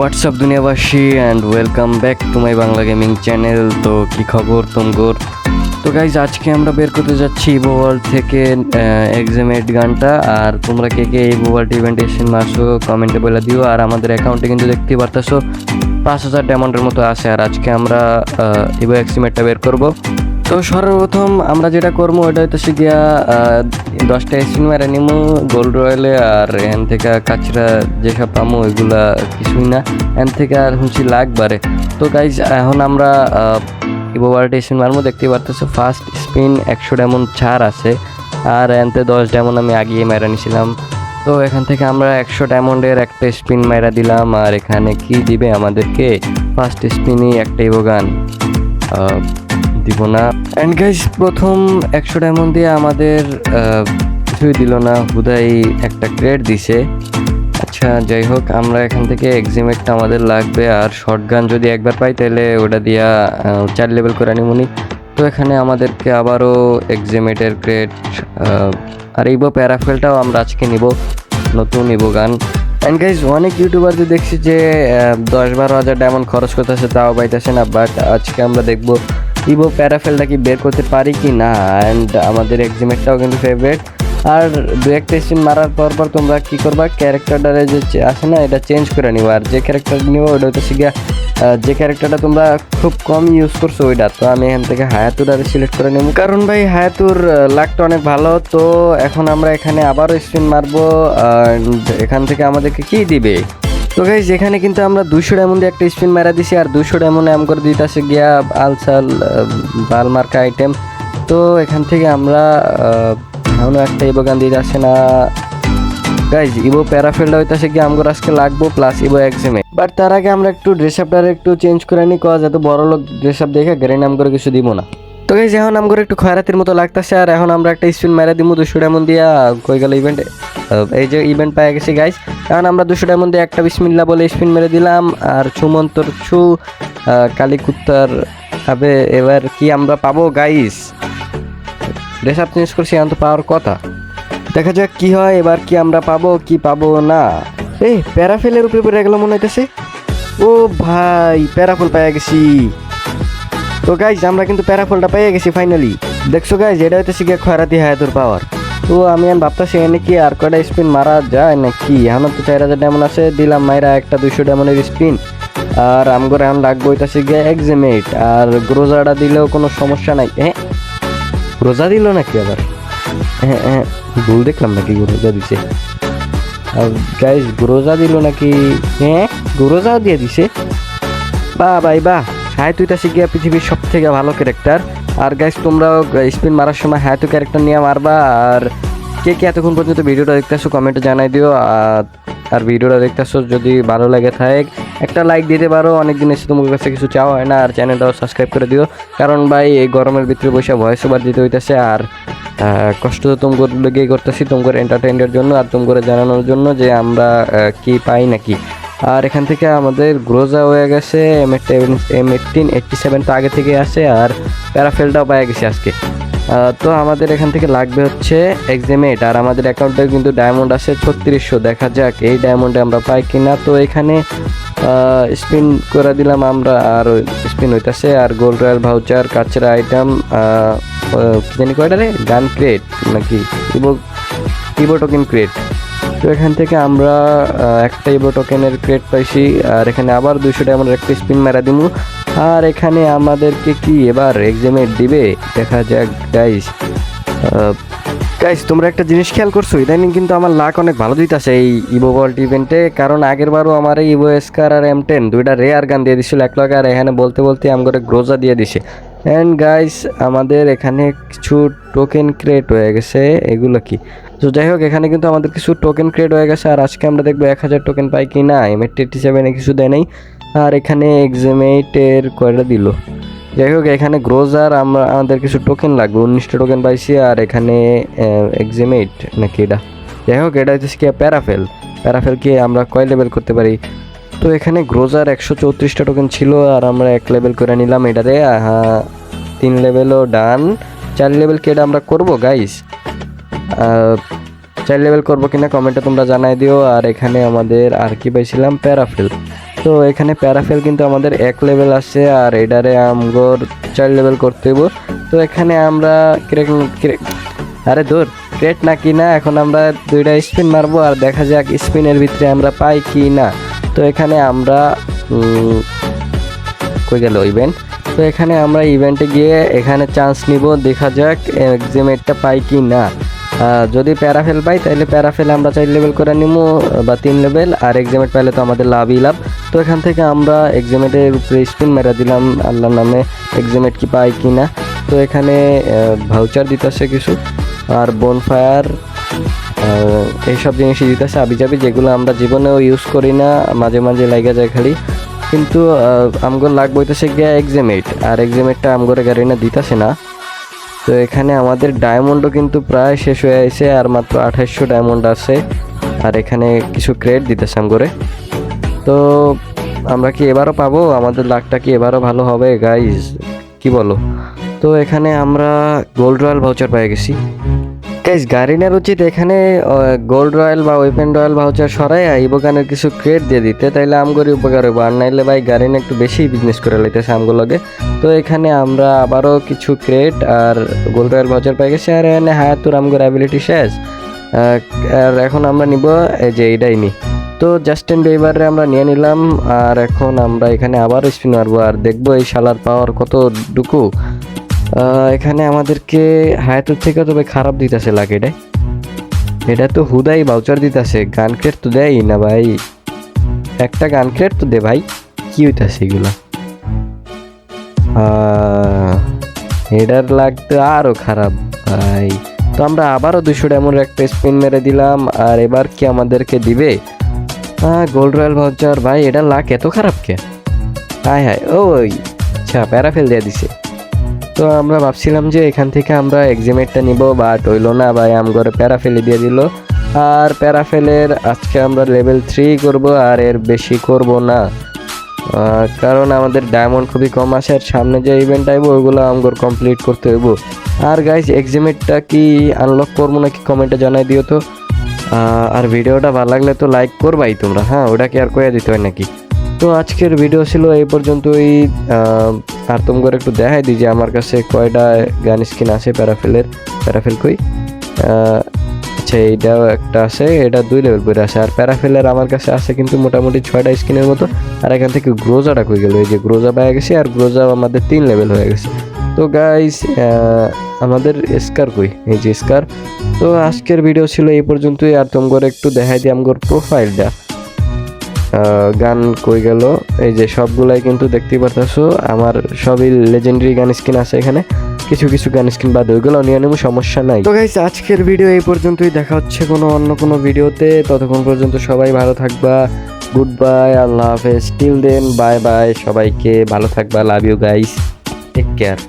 WhatsApp দুনিয়াবাসী and welcome back to my Bangla gaming channel তো কি খবর তোমগোর? তো গাইজ আজকে আমরা বের করতে যাচ্ছি ইভো ওয়ার্ল্ড থেকে এক্সামেট গানটা। আর তোমরা কে কে ইভো ওয়ার্ল্ড ইভেন্ট এসে আসো কমেন্টে বলে দিও। আর আমাদের অ্যাকাউন্টে কিন্তু দেখতেই পারতেছো, পাঁচ হাজার ডায়মন্ডের মতো আছে। আর আজকে আমরা ইভো এক্সিমেটটা বের করব। তো সর্বপ্রথম আমরা যেটা করব ওটা হইতেছে গিয়া দশটা স্পিন মেরে নিমু গোল্ড রয়েলে আর এখান থেকে কাছরা যেসব পামো, ওইগুলা কিছুই না। এখান থেকে আর হুঁচি লাগবারে তো গাইজ এখন আমরা ইভো ওয়ার্ল্ড স্পিন মারবো দেখতে পারতেছো ফার্স্ট স্পিন একশো ডায়মন ছাড় আছে। আর এনতে দশ ডায়মন্ড আমি আগিয়ে মেরা নিছিলাম। তো এখান থেকে আমরা একশো ডায়মন্ডের একটা স্পিন মেরা দিলাম, আর এখানে কি দিবে আমাদেরকে? ফার্স্ট স্পিনই একটা ইভো গান দিব না। অ্যান্ড গাইজ প্রথম একশো ডায়মন্ড দিয়ে আমাদের কিছুই দিল না। হুদাই একটা গ্রেড দিছে। আচ্ছা যাই হোক, আমরা এখান থেকে এক্সিমেটটা আমাদের লাগবে। আর শর্ট গান যদি একবার পাই, তাহলে ওটা দিয়া চার লেভেল করে নিমুনি তো এখানে আমাদেরকে আবারও এক্সিমেটের গ্রেড আর ইবো প্যারাফেলটাও আমরা আজকে নিব। নতুন ইবো গান। অ্যান্ড গাইজ অনেক ইউটিউবারদের দেখছি যে দশ বারো হাজার ডায়মন্ড খরচ করতেছে, তাও পাইতেছে না। বাট আজকে আমরা দেখব ইভো প্যারাফেলটা কি বের করতে পারি কি না? অ্যান্ড আমাদের এক্সিমেটটাও কিন্তু ফেভারিট আর দু একটা স্পিন মারার পর পর তোমরা কি করবা? ক্যারেক্টারটারে যে আসে না, এটা চেঞ্জ করে নিবা। আর যে ক্যারেক্টার নিবো, ওটা হচ্ছে গিয়া যে ক্যারেক্টারটা তোমরা খুব কম ইউজ করছ, ওইটা। তো আমি এখান থেকে হায়াতুর আর সিলেক্ট করে নেব। কারণ ভাই, হায়াতুর লাকটা অনেক ভালো। তো এখন আমরা এখানে আবারও স্পিন মারবো। এখান থেকে আমাদেরকে কি দিবে? তো গাইজ এখানে কিন্তু আমরা দুশো ডায়মন্ড একটা স্পিন মারা দিছি আর দুশো ডায়মন্ড এম করে দিতেছে গিয়া আলসাল বাল মার্কা আইটেম তো এখান থেকে আমরা এমন একটা ইবো গান দিতে আসে না। গাইজ ইবো প্যারাফিল্ডটা হইতাছে কি আমগর আজকে লাগবো প্লাস ইবো এক্সিমে বাট তার আগে আমরা একটু ড্রেস আপটার একটু চেঞ্জ করে নিই কজ এত বড় লোক ড্রেস আপ দেখে গ্রেন নাম করে কিছু দিব না। তো গাইজ এখন আমগর একটু খয়রাতির মতো লাগতেছে আর এখন আমরা একটা স্পিন মেরে দিব দুশো ডায়মন্ড দিয়া। কই গেল ইভেন্টে এই যে ইভেন্ট পাই গেছি গাইজ কারণ আমরা দুশো ডায়মন্ড দিয়ে একটা বিসমিল্লা বলে স্পিন মেরে দিলাম, আর ছুমন্তর ছু কালীকুত্তার হবে এবার কি আমরা পাবো গাইস ড্রেস আপ চেঞ্জ করছি এখন তো পাওয়ার কথা। দেখা যাক কি হয়, এবার কি আমরা পাবো, কি পাবো না। এই, প্যারাফেলের উপরে পড়ে গেল মনে হইতেছে। ও ভাই, প্যারাফল পাইয়া গেছি। তো গাইজ আমরা কিন্তু প্যারাফলটা পেয়ে গেছি ফাইনালি দেখছ গাইজ এটা হইতেছে গিয়ে খয়রাতি হায়াতুর পাওয়ার তো আমি এখন ভাবতেছি এনে কি আর কয়টা স্পিন মারা যায় নাকি? এখন তো চার হাজার ডায়মন্ড আছে, দিলাম মাইরা একটা দুইশো ডায়মন্ডের স্পিন আর আমগর এখন লাগবো হইতেছে গিয়ে এক্সিমেট আর গ্রোজাটা দিলেও কোনো সমস্যা নাই। হ্যাঁ গ্রোজা দিল নাকি আবার? হ্যাঁ হ্যাঁ ভুল দেখলাম নাকি গ্রোজা দিছে। আর গাইজ গ্রোজা দিল নাকি? হ্যাঁ গ্রোজাও দিয়ে দিছে? বাহ ভাই বাহ হ্যাঁ তুই তা শিখিয়া পৃথিবীর সব থেকে ভালো ক্যারেক্টার আর গাইস তোমরাও স্পিন মারার সময় হ্যাঁ তুই ক্যারেক্টার নিয়ে মারবা, আর কে কে এতক্ষণ পর্যন্ত ভিডিওটা দেখতেছো কমেন্টে জানাই দিও, আর আর ভিডিওটা দেখতেছো যদি ভালো লাগে থাকে, একটা লাইক দিতে পারো অনেক দিন এসে তোমার কাছে কিছু চাওয়া হয় না, আর চ্যানেলটাও সাবস্ক্রাইব করে দিও, কারণ ভাই, এই গরমের ভিতরে বসে ভয়েস ওভার দিতে হইতেছে, আর কষ্ট তো তোমার লেগেই করতেছি তোমার এন্টারটেইনের জন্য, আর তোমার জানানোর জন্য যে আমরা কি পাই নাকি। আর এখান থেকে আমাদের গ্রোজা হয়ে গেছে M M eighteen eighty seven তো আগে থেকে আসে আর প্যারাফেলটাও পাওয়া গেছে আজকে। তো আমাদের এখান থেকে লাগবে হচ্ছে এক্সিমেট আর আমাদের অ্যাকাউন্টে কিন্তু ডায়মন্ড আছে ছত্রিশশো। দেখা যাক এই ডায়মন্ডে আমরা পাই কিনা। তো এখানে স্পিন করে দিলাম আমরা আর স্পিন হইতাছে আর গোল্ড রয়্যাল ভাউচার কাচরা আইটেম কি জানি কয়টা রে? গান ক্রেট নাকি ইবো ইবো টোকেন ক্রেট তো এখান থেকে আমরা একটা ইবো টোকেনের ক্রেট পাইছি, আর এখানে আবার দুইশো ডায়মন্ডের একটা স্পিন মেরা দিমু। আর এখানে আমাদেরকে কি এবার এক্সামেট দিবে? দেখা যাক গাইস গাইস তোমরা একটা জিনিস খেয়াল করছ, ইদানিং কিন্তু আমার লাক অনেক ভালো দিতেছে এই ইভো ওয়ার্ল্ড ইভেন্টে কারণ আগের বারও আমার এই ইভো এসকার আর এম টেন দুইটা রেয়ার গান দিয়ে দিছিল, এক লগে আর এখানে বলতে বলতে আম করে গ্রোজা দিয়ে দিছে। অ্যান্ড গাইস আমাদের এখানে কিছু টোকেন ক্রিয়েট হয়ে গেছে। এগুলো কি? তো যাই হোক, এখানে কিন্তু আমাদের কিছু টোকেন ক্রিয়েট হয়ে গেছে। আর আজকে আমরা দেখব এক হাজার টোকেন পাই কি না। এম এইটটি সেভেনে কিছু দেয় নাই। আর এখানে এক্সামেটের কয়টা দিল? যাই হোক, এখানে গ্রোজার আমরা, আমাদের কিছু টোকেন লাগবে। উনিশটা টোকেন পাইছি, আর এখানে এক্সিমেট নাকি এটা? যাই হোক, এটা হচ্ছে কি প্যারাফেল প্যারাফেলকে আমরা কয় লেভেল করতে পারি? তো এখানে গ্রোজার একশো চৌত্রিশটা টোকেন ছিল আর আমরা এক লেভেল করে নিলাম এটারে তিন লেভেলও ডান চার লেভেল কি এটা আমরা করব গাইস চার লেভেল করব কিনা কমেন্টে তোমরা জানাই দিও। আর এখানে আমাদের আর কি পাইছিলাম? প্যারাফেল তো এখানে প্যারাফেল কিন্তু আমাদের এক লেভেল আছে আর এডারে আমগর চার লেভেল করতে হইব। তো এখানে আমরা ক্রেক ক্রেক, আরে দূর ক্রেট না কি না এখন আমরা দুইটা স্পিন মারবো আর দেখা যাক স্পিনের ভিতরে আমরা পাই কি না তো এখানে আমরা কই গেল ইভেন্ট তো এখানে আমরা ইভেন্টে গিয়ে এখানে চান্স নিব, দেখা যাক এক্সিমেটটা পাই কি না। যদি প্যারাফেল পাই তাহলে প্যারাফেল আমরা চার লেভেল করে নিব, বা তিন লেভেল আর এক্সিমেট পাইলে তো আমাদের লাভই লাভ। তো এখান থেকে আমরা এক্সিমেটের উপরে স্পিন মেরা দিলাম, আল্লাহর নামে এক্সিমেট কি পাই কি না। তো এখানে ভাউচার দিতেছে কিছু, আর বোনফায়ার এইসব জিনিসই দিতেছে আবি যাবি যেগুলো আমরা জীবনেও ইউজ করি না, মাঝে মাঝে লাগা যায় খালি। কিন্তু আমগর লাগবে হইতেছে গিয়া এক্সিমেট আর এক্সিমেটটা আমগরে গাড়ি না দিতেছে না। তো এখানে আমাদের ডায়মন্ডও কিন্তু প্রায় শেষ হয়ে আছে আর মাত্র আঠাশশো ডায়মন্ড আছে, আর এখানে কিছু ক্রেড দিতেছে আমগরে। তো আমরা কি এবারও পাবো? আমাদের লাকটা কি এবারও ভালো হবে? গাইজ কি বলো? তো এখানে আমরা গোল্ড রয়্যাল ভাউচার পেয়ে গেছি। গাইজ গাড়িনার উচিত এখানে গোল্ড রয়্যাল বা ওয়েপেন রয়্যাল ভাউচার সরাই ইবোগানের কিছু ক্রেড দিয়ে দিতে। তাইলে আমগরি উপকার হইব। আর নাইলে ভাই গাড়িনা একটু বেশি বিজনেস করে লাইতেছে আমগুলোকে তো এখানে আমরা আবারও কিছু ক্রেড আর গোল্ড রয়্যাল ভাউচার পেয়ে গেছি। আর এখানে হায়াতুর আমগর অ্যাবিলিটি শেষ। আর এখন আমরা নিব এই যে এইটাই নি তো জাস্টিন বেবারে আমরা নিয়ে নিলাম। আর এখন আমরা এখানে আবার স্পিন মারবো আর দেখব এই শালার পাওয়ার কতটুকু। আহ, এখানে আমাদেরকে হায়াতুর থেকে তবে খারাপ দিতেছে লাগে এটা তো হুদাই বাউচার দিতেছে, গান ক্রেট তো দেয় না ভাই। একটা গান ক্রেট তো দে ভাই, কি হইতাছে এগুলা? এটার লাগতো আরও খারাপ ভাই। তো আমরা আবারও দুশো ডেমোর একটা স্পিন মেরে দিলাম, আর এবার কি আমাদেরকে দিবে? হ্যাঁ গোল্ড রয়্যাল ভাউচার ভাই, এটা লাক এত খারাপ কে? হায় হায়, ওই আচ্ছা প্যারাফেল দিয়ে দিছে। তো আমরা ভাবছিলাম যে এখান থেকে আমরা এক্সিমেটটা নিব বাট হইল না ভাই, আমগরে প্যারাফেলে দিয়ে দিল। আর প্যারাফেলের আজকে আমরা লেভেল থ্রি করব, আর এর বেশি করব না। কারণ আমাদের ডায়মন্ড খুবই কম আসে, আর সামনে যে ইভেন্ট আইব, ওইগুলো আমগর কমপ্লিট করতে হইব। আর গাইজ এক্সিমেটটা কি আনলক করব নাকি কমেন্টে জানাই দিও তো। আর ভিডিওটা ভালো লাগলে তো লাইক করবাই তোমরা হ্যাঁ ওটা কি আর কয়ে দিতে হয় নাকি? তো আজকের ভিডিও ছিল এই পর্যন্তই আর তোমাকে একটু দেখাই দিই যে আমার কাছে কয়টা গান স্কিন আছে প্যারাফেলের, প্যারাফেল কই? আচ্ছা এইটাও একটা আছে, এটা দুই লেভেল করে আছে। আর প্যারাফেলের আমার কাছে আছে কিন্তু মোটামুটি ছয়টা স্কিনের মতো। আর এখান থেকে গ্রোজাটা কই গেল? এই যে গ্রোজা পেয়ে গেছে আর গ্রোজা আমাদের তিন লেভেল হয়ে গেছে। তো গাইস আমাদের স্কার কই? এই যে স্কার তো আজকের ভিডিও ছিল এই পর্যন্তই। আর তোমাকে একটু দেখাই দিই আমগর প্রোফাইলটা গান কই গেল? এই যে সবগুলাই কিন্তু দেখতেই পারতেছো। আমার সবই লেজেন্ডারি গান স্কিন আছে এখানে। কিছু কিছু গান স্কিন বাদ, ওইগুলো নিয়ে নেব, সমস্যা নাই। তো গাইস আজকের ভিডিও এই পর্যন্তই। দেখা হচ্ছে কোনো অন্য কোনো ভিডিওতে ততক্ষণ পর্যন্ত সবাই ভালো থাকবা। গুড বাই আল্লাহ হাফেজ। টিল দেন বাই বাই সবাইকে ভালো থাকবা। Love you guys take care